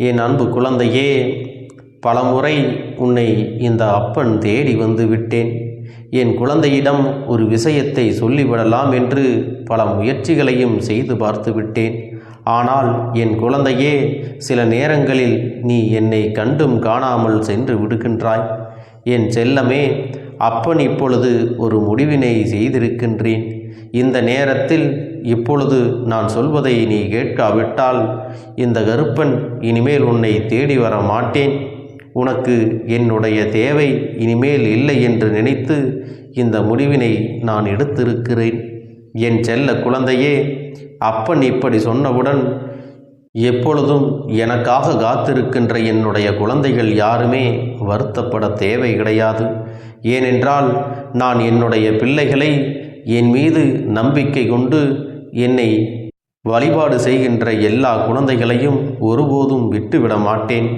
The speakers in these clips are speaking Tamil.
என் அன்பு குழந்தையே பலமுறை உன்னை இந்த அப்பன் தேடி வந்து விட்டேன். என் குழந்தையிடம் ஒரு விஷயத்தை சொல்லிவிடலாம் என்று பல முயற்சிகளையும் செய்து பார்த்து விட்டேன். ஆனால் என் குழந்தையே சில நேரங்களில் நீ என்னை கண்டும் காணாமல் சென்று விடுகின்றாய். என் செல்லமே அப்பன் இப்பொழுது ஒரு முடிவினை செய்திருக்கின்றேன். இந்த நேரத்தில் இப்பொழுது நான் சொல்வதை நீ கேட்காவிட்டால் இந்த கருப்பன் இனிமேல் உன்னை தேடி வர மாட்டேன். உனக்கு என்னுடைய தேவை இனிமேல் இல்லை என்று நினைத்து இந்த முடிவினை நான் எடுத்திருக்கிறேன். என் செல்ல குழந்தையே அப்பன் இப்படி சொன்னவுடன் எப்பொழுதும் எனக்காக காத்திருக்கின்ற என்னுடைய குழந்தைகள் யாருமே வருத்தப்பட தேவை கிடையாது. ஏனென்றால் நான் என்னுடைய பிள்ளைகளை என் மீது நம்பிக்கை கொண்டு என்னை வழிபாடு செய்கின்ற எல்லா குழந்தைகளையும் ஒருபோதும் விட்டுவிட மாட்டேன்.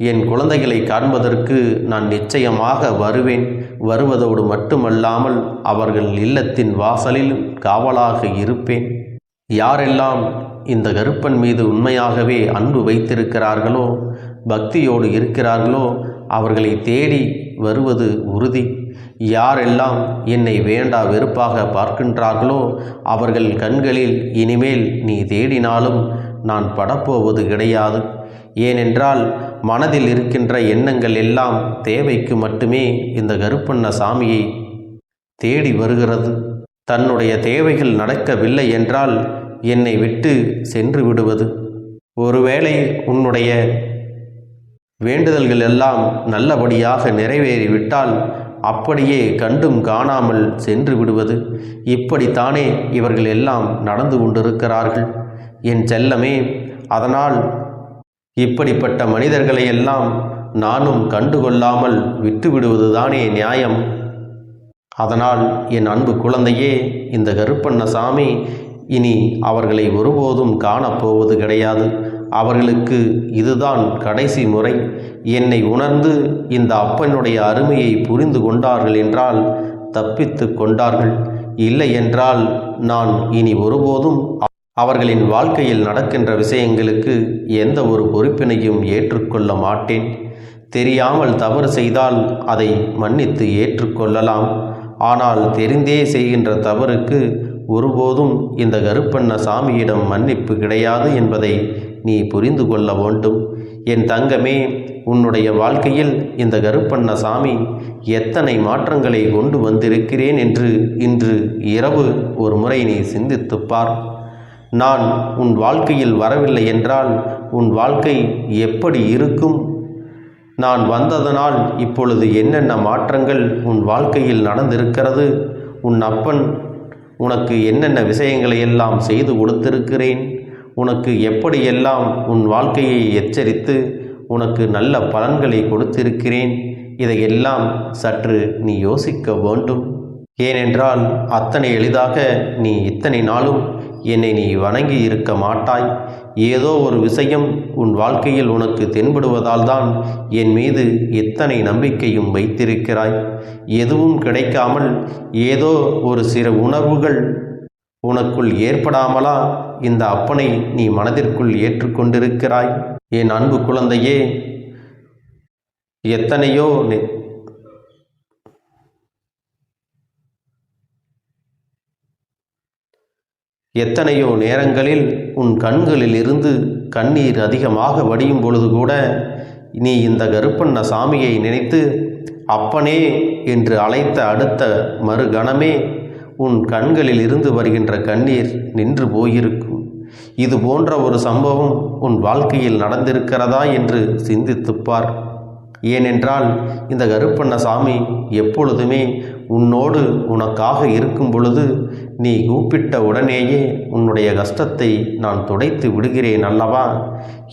என் குழந்தைகளை காண்பதற்கு நான் நிச்சயமாக வருவேன். வருவதோடு மட்டுமல்லாமல் அவர்கள் இல்லத்தின் வாசலில் காவலாக இருப்பேன். யாரெல்லாம் இந்த கருப்பன் மீது உண்மையாகவே அன்பு வைத்திருக்கிறார்களோ பக்தியோடு இருக்கிறார்களோ அவர்களை தேடி வருவது உறுதி. யாரெல்லாம் என்னை வேண்டா வெறுப்பாக பார்க்கின்றார்களோ அவர்கள் கண்களில் இனிமேல் நீ தேடினாலும் நான் படப்போவது கிடையாது. ஏனென்றால் மனதில் இருக்கின்ற எண்ணங்கள் எல்லாம் தேவைக்கு மட்டுமே இந்த கருப்பண்ண சாமியை தேடி வருகிறது. தன்னுடைய தேவைகள் நடக்கவில்லை என்றால் என்னை விட்டு சென்று விடுவது. ஒருவேளை உன்னுடைய வேண்டுதல்கள் எல்லாம் நல்லபடியாக நிறைவேறிவிட்டால் அப்படியே கண்டும் காணாமல் சென்று விடுவது. இப்படித்தானே இவர்கள் எல்லாம் நடந்து கொண்டிருக்கிறார்கள். என் செல்லமே அதனால் இப்படிப்பட்ட மனிதர்களை எல்லாம் நானும் கண்டுகொள்ளாமல் விட்டுவிடுவதுதானே நியாயம். அதனால் என் அன்பு குழந்தையே இந்த கருப்பண்ண சாமி இனி அவர்களை ஒருபோதும் காணப்போவது கிடையாது. அவர்களுக்கு இதுதான் கடைசி முறை. என்னை உணர்ந்து இந்த அப்பனுடைய அருமையை புரிந்து கொண்டார்கள் என்றால் தப்பித்து கொண்டார்கள். இல்லை என்றால் நான் இனி ஒருபோதும் அவர்களின் வாழ்க்கையில் நடக்கின்ற விஷயங்களுக்கு எந்த ஒரு பொறுப்பினையும் ஏற்றுக்கொள்ள மாட்டேன். தெரியாமல் தவறு செய்தால் அதை மன்னித்து ஏற்றுக்கொள்ளலாம். ஆனால் தெரிந்தே செய்கின்ற தவறுக்கு ஒருபோதும் இந்த கருப்பண்ண சாமியிடம் மன்னிப்பு கிடையாது என்பதை நீ புரிந்து கொள்ள வேண்டும். என் தங்கமே உன்னுடைய வாழ்க்கையில் இந்த கருப்பண்ண சாமி எத்தனை மாற்றங்களை கொண்டு வந்திருக்கிறேன் என்று இன்று இரவு ஒரு முறை நீ சிந்தித்துப்பார் நான் உன் வாழ்க்கையில் வரவில்லை என்றால் உன் வாழ்க்கை எப்படி இருக்கும்? நான் வந்ததனால் இப்பொழுது என்னென்ன மாற்றங்கள் உன் வாழ்க்கையில் நடந்திருக்கிறது? உன் அப்பன் உனக்கு என்னென்ன விஷயங்களை எல்லாம் செய்து கொடுத்திருக்கிறேன்? உனக்கு எப்படியெல்லாம் உன் வாழ்க்கையை எச்சரித்து உனக்கு நல்ல பலன்களை கொடுத்திருக்கிறேன் இதையெல்லாம் சற்று நீ யோசிக்க வேண்டும். ஏனென்றால் அத்தனை எளிதாக நீ இத்தனை நாளும் என்னை நீ வணங்கி இருக்க மாட்டாய். ஏதோ ஒரு விஷயம் உன் வாழ்க்கையில் உனக்கு தென்படுவதால் தான் என் மீது எத்தனை நம்பிக்கையும் வைத்திருக்கிறாய். எதுவும் கிடைக்காமல் ஏதோ ஒரு சில உணர்வுகள் உனக்குள் ஏற்படாமலா இந்த அப்பனை நீ மனதிற்குள் ஏற்றுக்கொண்டிருக்கிறாய். என் அன்பு குழந்தையே எத்தனையோ எத்தனையோ நேரங்களில் உன் கண்களில் இருந்து கண்ணீர் அதிகமாக வடியும் பொழுது கூட நீ இந்த கருப்பண்ண சாமியை நினைத்து அப்பனே என்று அழைத்த அடுத்த மறுகணமே உன் கண்களில் இருந்து வருகின்ற கண்ணீர் நின்று போயிருக்கும். இது போன்ற ஒரு சம்பவம் உன் வாழ்க்கையில் நடந்திருக்கிறதா என்று சிந்தித்துப்பார். ஏனென்றால் இந்த கருப்பண்ண சாமி எப்பொழுதுமே உன்னோடு உனக்காக இருக்கும் பொழுது நீ கூப்பிட்ட உடனேயே உன்னுடைய கஷ்டத்தை நான் துடைத்து விடுகிறேன் அல்லவா?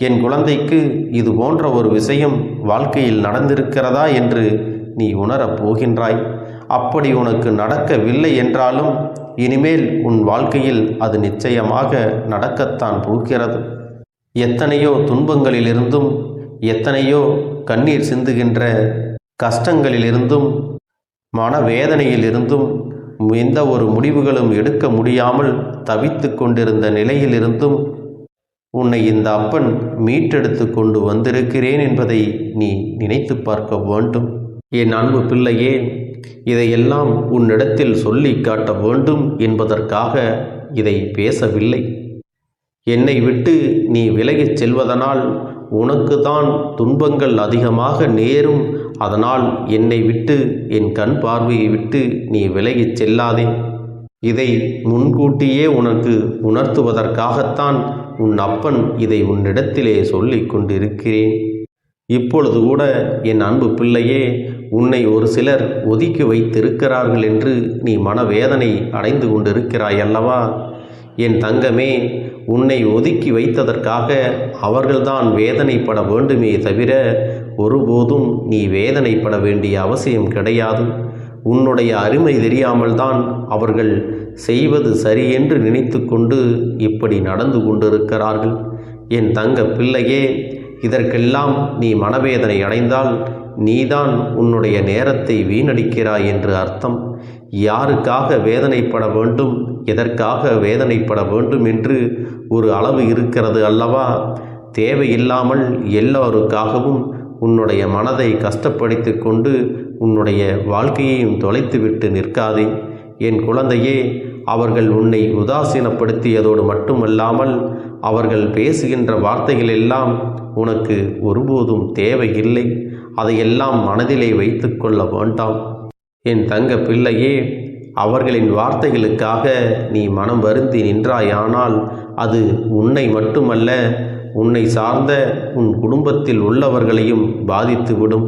என் குழந்தைக்கு இது போன்ற ஒரு விஷயம் வாழ்க்கையில் நடந்திருக்கிறதா என்று நீ உணரப் போகின்றாய். அப்படி உனக்கு நடக்கவில்லை என்றாலும் இனிமேல் உன் வாழ்க்கையில் அது நிச்சயமாக நடக்கத்தான் போகிறது. எத்தனையோ துன்பங்களிலிருந்தும் எத்தனையோ கண்ணீர் சிந்துகின்ற கஷ்டங்களிலிருந்தும் மனவேதனையிலிருந்தும் எந்த ஒரு முடிவுகளும் எடுக்க முடியாமல் தவித்து கொண்டிருந்த நிலையிலிருந்தும் உன்னை இந்த அப்பன் மீட்டெடுத்து கொண்டு வந்திருக்கிறேன் என்பதை நீ நினைத்து பார்க்க வேண்டும். என் அன்பு பிள்ளையே இதையெல்லாம் உன்னிடத்தில் சொல்லி காட்ட வேண்டும் என்பதற்காக இதை பேசவில்லை. என்னை விட்டு நீ விலகிச் செல்வதனால் உனக்கு தான் துன்பங்கள் அதிகமாக நேரும். அதனால் என்னை விட்டு என் கண் பார்வையை விட்டு நீ விலகிச் செல்லாதே. இதை முன்கூட்டியே உனக்கு உணர்த்துவதற்காகத்தான் உன் அப்பன் இதை உன்னிடத்திலே சொல்லிக் கொண்டிருக்கிறேன். இப்பொழுது கூட என் அன்பு பிள்ளையே உன்னை ஒரு சிலர் ஒதுக்கி வைத்திருக்கிறார்கள் என்று நீ மனவேதனை அடைந்து கொண்டிருக்கிறாய் அல்லவா என் தங்கமே உன்னை ஒதுக்கி வைத்ததற்காக அவர்கள்தான் வேதனைப்பட வேண்டுமே தவிர ஒருபோதும் நீ வேதனைப்பட வேண்டிய அவசியம் கிடையாது. உன்னுடைய அருமை தெரியாமல் தான் அவர்கள் செய்வது சரியென்று நினைத்து கொண்டு இப்படி நடந்து கொண்டிருக்கிறார்கள். என் தங்க பிள்ளையே இதற்கெல்லாம் நீ மனவேதனை அடைந்தால் நீதான் உன்னுடைய நேரத்தை வீணடிக்கிறாய் என்று அர்த்தம். யாருக்காக வேதனைப்பட வேண்டும் எதற்காக வேதனைப்பட வேண்டும் என்று ஒரு அளவு இருக்கிறது அல்லவா? தேவையில்லாமல் எல்லோருக்காகவும் உன்னுடைய மனதை கஷ்டப்படுத்தி கொண்டு உன்னுடைய வாழ்க்கையையும் தொலைத்துவிட்டு நிற்காதே. என் குழந்தையே அவர்கள் உன்னை உதாசீனப்படுத்தியதோடு மட்டுமல்லாமல் அவர்கள் பேசுகின்ற வார்த்தைகள் எல்லாம் உனக்கு ஒருபோதும் தேவையில்லை. அதையெல்லாம் மனதிலே வைத்து கொள்ள வேண்டாம். என் தங்க பிள்ளையே அவர்களின் வார்த்தைகளுக்காக நீ மனம் வருந்தி நின்றாயானால் அது உன்னை மட்டுமல்ல உன்னை சார்ந்த உன் குடும்பத்தில் உள்ளவர்களையும் பாதித்துவிடும்.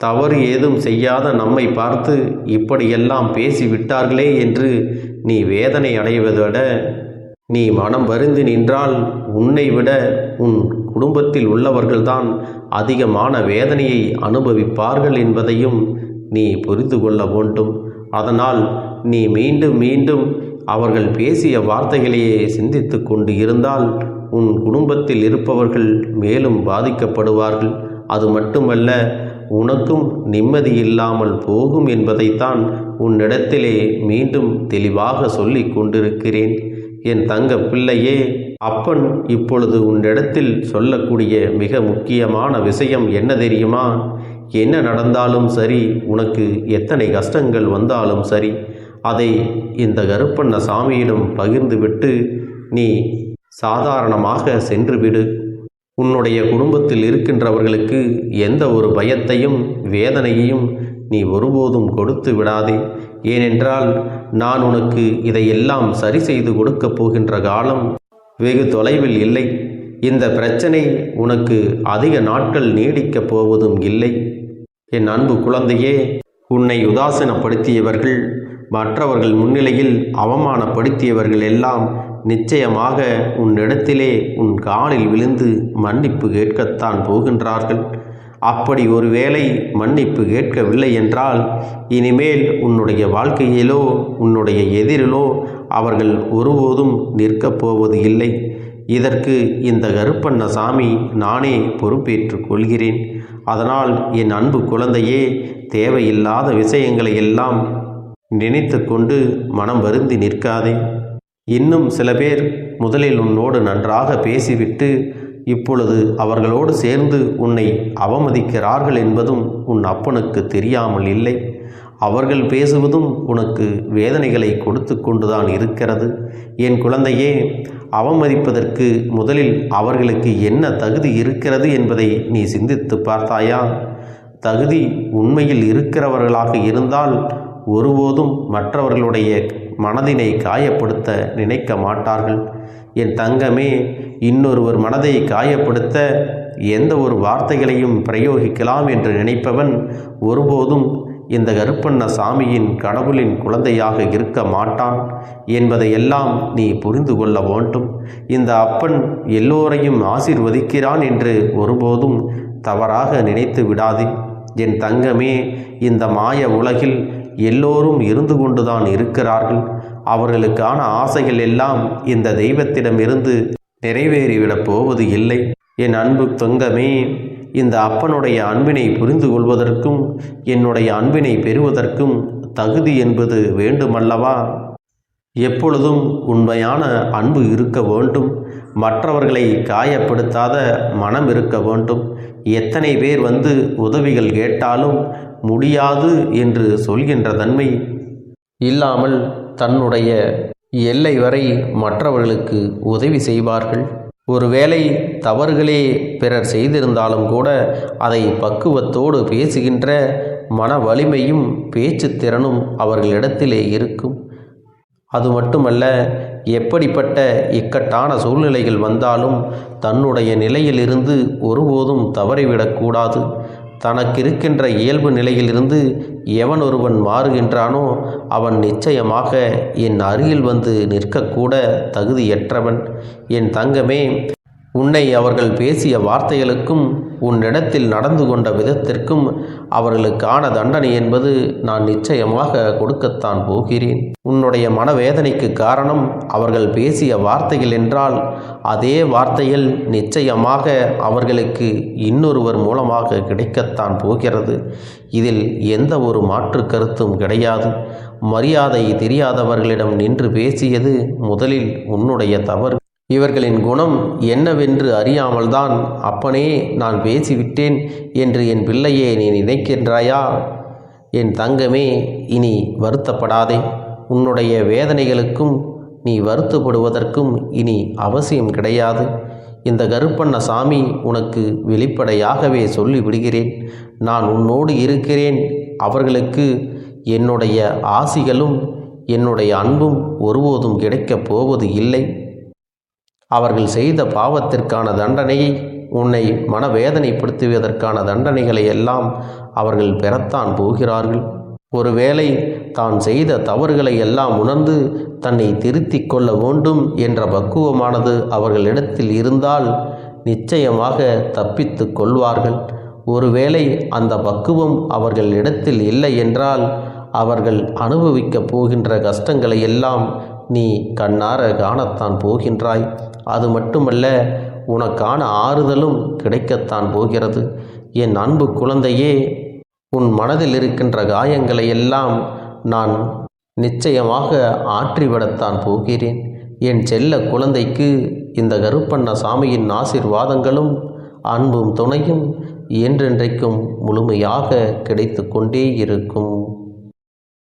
தவறு ஏதும் செய்யாத நம்மை பார்த்து இப்படியெல்லாம் பேசிவிட்டார்களே என்று நீ வேதனை அடைவதை விட நீ மனம் வருந்தி நின்றால் உன்னை விட உன் குடும்பத்தில் உள்ளவர்கள்தான் அதிகமான வேதனையை அனுபவிப்பார்கள் என்பதையும் நீ புரிந்து கொள்ள வேண்டும். அதனால் நீ மீண்டும் மீண்டும் அவர்கள் பேசிய வார்த்தைகளையே சிந்தித்து கொண்டு இருந்தால் உன் குடும்பத்தில் இருப்பவர்கள் மேலும் பாதிக்கப்படுவார்கள். அது மட்டுமல்ல உனக்கும் நிம்மதி இல்லாமல் போகும் என்பதைத்தான் உன்னிடத்திலே மீண்டும் தெளிவாக சொல்லி கொண்டிருக்கிறேன். என் தங்க பிள்ளையே அப்பன் இப்பொழுது உன்னிடத்தில் சொல்லக்கூடிய மிக முக்கியமான விஷயம் என்ன தெரியுமா? என்ன நடந்தாலும் சரி உனக்கு எத்தனை கஷ்டங்கள் வந்தாலும் சரி அதை இந்த கருப்பண்ண சாமியிடம் பகிர்ந்துவிட்டு நீ சாதாரணமாக சென்றுவிடு. உன்னுடைய குடும்பத்தில் இருக்கின்றவர்களுக்கு எந்த ஒரு பயத்தையும் வேதனையையும் நீ ஒருபோதும் கொடுத்து விடாதே. ஏனென்றால் நான் உனக்கு இதையெல்லாம் சரி செய்து கொடுக்கப் போகின்ற காலம் வெகு தொலைவில் இல்லை. இந்த பிரச்சனை உனக்கு அதிக நாட்கள் நீடிக்கப் போவதும் இல்லை. என் அன்பு குழந்தையே உன்னை உதாசீனப்படுத்தியவர்கள் மற்றவர்கள் முன்னிலையில் அவமானப்படுத்தியவர்கள் எல்லாம் நிச்சயமாக உன்னிடத்திலே உன் காலில் விழுந்து மன்னிப்பு கேட்கத்தான் போகின்றார்கள். அப்படி ஒருவேளை மன்னிப்பு கேட்கவில்லை என்றால் இனிமேல் உன்னுடைய வாழ்க்கையிலோ உன்னுடைய எதிரிலோ அவர்கள் ஒருபோதும் நிற்கப் போவது இல்லை. இதற்கு இந்த கருப்பண்ண சாமி நானே பொறுப்பேற்றுக் கொள்கிறேன். அதனால் என் அன்பு குழந்தையே தேவையில்லாத விஷயங்களை எல்லாம் நினைத்து கொண்டு மனம் வருந்தி நிற்காதே. இன்னும் சில பேர் முதலில் உன்னோடு நன்றாக பேசிவிட்டு இப்பொழுது அவர்களோடு சேர்ந்து உன்னை அவமதிக்கிறார்கள் என்பதும் உன் அப்பனுக்கு தெரியாமல் இல்லை. அவர்கள் பேசுவதும் உனக்கு வேதனைகளை கொடுத்து கொண்டுதான் இருக்கிறது. என் குழந்தையே அவமதிப்பதற்கு முதலில் அவர்களுக்கு என்ன தகுதி இருக்கிறது என்பதை நீ சிந்தித்து பார்த்தாயா? தகுதி உண்மையில் இருக்கிறவர்களாக இருந்தால் ஒருபோதும் மற்றவர்களுடைய மனதினை காயப்படுத்த நினைக்க மாட்டார்கள். என் தங்கமே இன்னொருவர் மனதை காயப்படுத்த எந்த ஒரு வார்த்தைகளையும் பிரயோகிக்கலாம் என்று நினைப்பவன் ஒருபோதும் இந்த கருப்பண்ண சாமியின் கடவுளின் குழந்தையாக இருக்க மாட்டான் என்பதையெல்லாம் நீ புரிந்து கொள்ள வேண்டும். இந்த அப்பன் எல்லோரையும் ஆசிர்வதிக்கிறான் என்று ஒருபோதும் தவறாக நினைத்து விடாதே. என் தங்கமே இந்த மாய உலகில் எல்லோரும் இருந்து கொண்டுதான் இருக்கிறார்கள். அவர்களுக்கான ஆசைகள் எல்லாம் இந்த தெய்வத்திடமிருந்து நிறைவேறிவிடப் போவது இல்லை. என் அன்பு தொங்கமே இந்த அப்பனுடைய அன்பினை புரிந்து கொள்வதற்கும் என்னுடைய அன்பினை பெறுவதற்கும் தகுதி என்பது வேண்டுமல்லவா? எப்பொழுதும் உண்மையான அன்பு இருக்க வேண்டும். மற்றவர்களை காயப்படுத்தாத மனம் இருக்க வேண்டும். எத்தனை பேர் வந்து உதவிகள் கேட்டாலும் முடியாது என்று சொல்கின்ற தன்மை இல்லாமல் தன்னுடைய எல்லை வரை மற்றவர்களுக்கு உதவி செய்வார்கள். ஒருவேளை தவறுகளே பிறர் செய்திருந்தாலும் கூட அதை பக்குவத்தோடு பேசுகின்ற மன வலிமையும் பேச்சு திறனும் அவர்களிடத்திலே இருக்கும். அது மட்டுமல்ல எப்படிப்பட்ட இக்கட்டான சூழ்நிலைகள் வந்தாலும் தன்னுடைய நிலையிலிருந்து ஒருபோதும் தவறிவிடக்கூடாது. தனக்கு இருக்கின்ற இயல்பு நிலையிலிருந்து எவன் ஒருவன் மாறுகின்றானோ அவன் நிச்சயமாக என் அருகில் வந்து நிற்கக்கூட தகுதியற்றவன். என் தங்கமே உன்னை அவர்கள் பேசிய வார்த்தைகளுக்கும் உன்னிடத்தில் நடந்து கொண்ட விதத்திற்கும் அவர்களுக்கான தண்டனை என்பது நான் நிச்சயமாக கொடுக்கத்தான் போகிறேன். உன்னுடைய மனவேதனைக்கு காரணம் அவர்கள் பேசிய வார்த்தைகள் என்றால் அதே வார்த்தைகள் நிச்சயமாக அவர்களுக்கு இன்னொருவர் மூலமாக கிடைக்கத்தான் போகிறது. இதில் எந்த ஒரு மாற்று கருத்தும் கிடையாது. மரியாதை தெரியாதவர்களிடம் நின்று பேசியது முதலில் உன்னுடைய தவறு. இவர்களின் குணம் என்னவென்று அறியாமல்தான் அப்பனே நான் பேசிவிட்டேன் என்று என் பிள்ளையே நீ நினைக்கின்றாயா? என் தங்கமே இனி வருத்தப்படாதே. உன்னுடைய வேதனைகளுக்கும் நீ வருத்தப்படுவதற்கும் இனி அவசியம் கிடையாது. இந்த கருப்பண்ண சாமி உனக்கு வெளிப்படையாகவே சொல்லிவிடுகிறேன். நான் உன்னோடு இருக்கிறேன். அவர்களுக்கு என்னுடைய ஆசிகளும் என்னுடைய அன்பும் ஒருபோதும் கிடைக்கப் போவது இல்லை. அவர்கள் செய்த பாவத்திற்கான தண்டனையை உன்னை மனவேதனைப்படுத்துவதற்கான தண்டனைகளை எல்லாம் அவர்கள் பெறத்தான் போகிறார்கள். ஒருவேளை தான் செய்த தவறுகளை எல்லாம் உணர்ந்து தன்னை திருத்திக் கொள்ள வேண்டும் என்ற பக்குவமானது அவர்களிடத்தில் இருந்தால் நிச்சயமாக தப்பித்து கொள்வார்கள். ஒருவேளை அந்த பக்குவம் அவர்களிடத்தில் இல்லை என்றால் அவர்கள் அனுபவிக்கப் போகின்ற கஷ்டங்களை எல்லாம் நீ கண்ணார காணத்தான் போகின்றாய். அது மட்டுமல்ல உனக்கான ஆறுதலும் கிடைக்கத்தான் போகிறது. என் அன்பு குழந்தையே உன் மனதில் இருக்கின்ற காயங்களை எல்லாம் நான் நிச்சயமாக ஆற்றிவிடத்தான் போகிறேன். என் செல்ல குழந்தைக்கு இந்த கருப்பண்ண சாமியின் ஆசிர்வாதங்களும் அன்பும் துணையும் என்றென்றைக்கும் முழுமையாக கிடைத்து கொண்டே இருக்கும்.